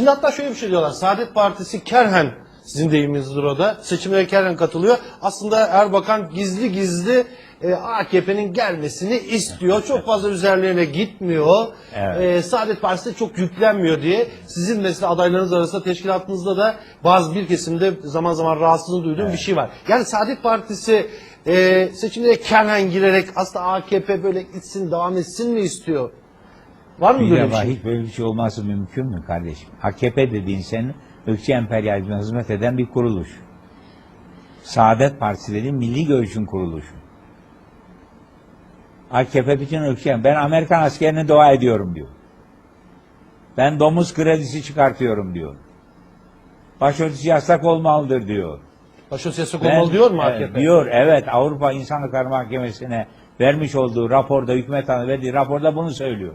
Şimdi hatta şöyle bir şey diyorlar. Saadet Partisi Kerhen sizin deyiminizdir o da. Seçimlere Kerhen katılıyor. Aslında Erbakan gizli gizli e, AKP'nin gelmesini istiyor. Çok fazla üzerlerine gitmiyor. Evet. E, Saadet Partisi de çok yüklenmiyor diye. Sizin mesela adaylarınız arasında teşkilatınızda da bazı bir kesimde zaman zaman rahatsızlığı duyduğum bir şey var. Yani Saadet Partisi e, seçimlere Kerhen girerek aslında AKP böyle gitsin devam etsin mi istiyor? Var mı Bir böyle bir şey? hiç böyle bir şey olması mümkün mü kardeşim? AKP dediğin senin ırkçı emperyalizme hizmet eden bir kuruluş. Saadet Partisi dediğin milli görüşün kuruluşu. AKP bütün ırkçı Ben Amerikan askerine dua ediyorum diyor. Ben domuz kredisi çıkartıyorum diyor. Başörtüsü yasak olmalıdır diyor. Başörtüsü yasak Ben- olmalı diyor mu AKP? diyor evet Avrupa İnsan Hakları Mahkemesi'ne vermiş olduğu raporda hükümet hanı verdiği raporda bunu söylüyor.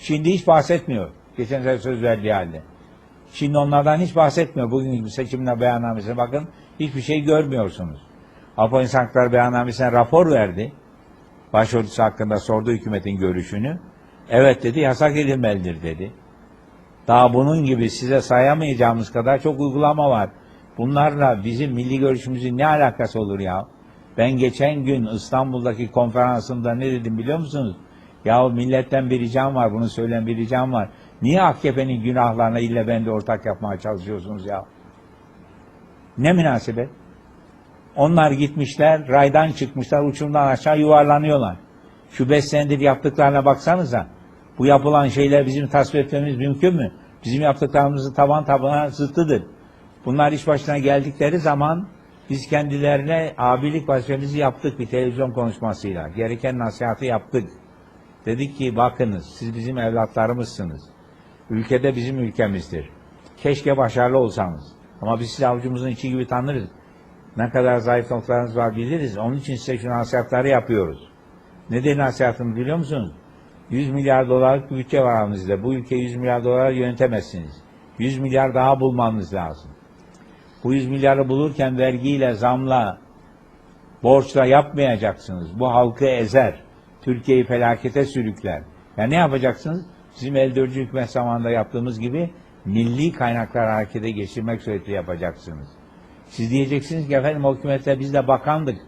Şimdi hiç bahsetmiyor. Geçen sene söz verdiği halde. Şimdi onlardan hiç bahsetmiyor. Bugünkü seçimle beyannamesine bakın hiçbir şey görmüyorsunuz. Avrupa İnsan Hakları beyannamesine rapor verdi. Başörtüsü hakkında sordu hükümetin görüşünü. Evet dedi yasak edilmelidir dedi. Daha bunun gibi size sayamayacağımız kadar çok uygulama var. Bunlarla bizim milli görüşümüzün ne alakası olur ya? Ben geçen gün İstanbul'daki konferansımda ne dedim biliyor musunuz? Ya milletten bir ricam var, bunu söyleyen bir ricam var. Niye AKP'nin günahlarına ille bende ortak yapmaya çalışıyorsunuz ya? Ne münasebet? Onlar gitmişler, raydan çıkmışlar, uçurumdan aşağı yuvarlanıyorlar. Şu beş senedir yaptıklarına baksanıza. Bu yapılan şeyler bizim tasvip etmemiz mümkün mü? Bizim yaptıklarımızın taban tabana zıttıdır. Bunlar iş başına geldikleri zaman biz kendilerine abilik vazifemizi yaptık bir televizyon konuşmasıyla. Gereken nasihatı yaptık. Dedik ki bakınız siz bizim evlatlarımızsınız. Ülkede bizim ülkemizdir. Keşke başarılı olsanız. Ama biz sizi avucumuzun içi gibi tanırız. Ne kadar zayıf noktalarınız var biliriz. Onun için size şu nasihatları yapıyoruz. Nedir nasihatımız biliyor musunuz? 100 milyar dolarlık bir bütçe var aranızda. Bu ülkeyi 100 milyar dolar yönetemezsiniz. 100 milyar daha bulmanız lazım. Bu 100 milyarı bulurken vergiyle, zamla, borçla yapmayacaksınız. Bu halkı ezer. Türkiye'yi felakete sürükler. Ya ne yapacaksınız? Bizim eldörcü hükümet zamanında yaptığımız gibi milli kaynaklar harekete geçirmek suretiyle yapacaksınız. Siz diyeceksiniz ki efendim o hükümette biz de bakandık.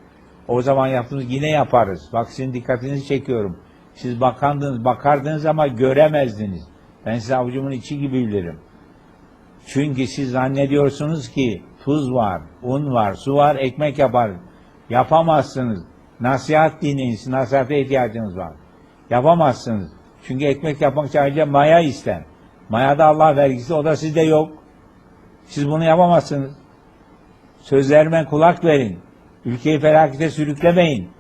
O zaman yaptığımız yine yaparız. Bak sizin dikkatinizi çekiyorum. Siz bakandınız, bakardınız ama göremezdiniz. Ben size avucumun içi gibi bilirim. Çünkü siz zannediyorsunuz ki tuz var, un var, su var, ekmek yapar. Yapamazsınız. Nasihat dinleyin, nasihate ihtiyacınız var. Yapamazsınız. Çünkü ekmek yapmak için ayrıca maya ister. Mayada Allah vergisi, o da sizde yok. Siz bunu yapamazsınız. Sözlerime kulak verin. Ülkeyi felakete sürüklemeyin.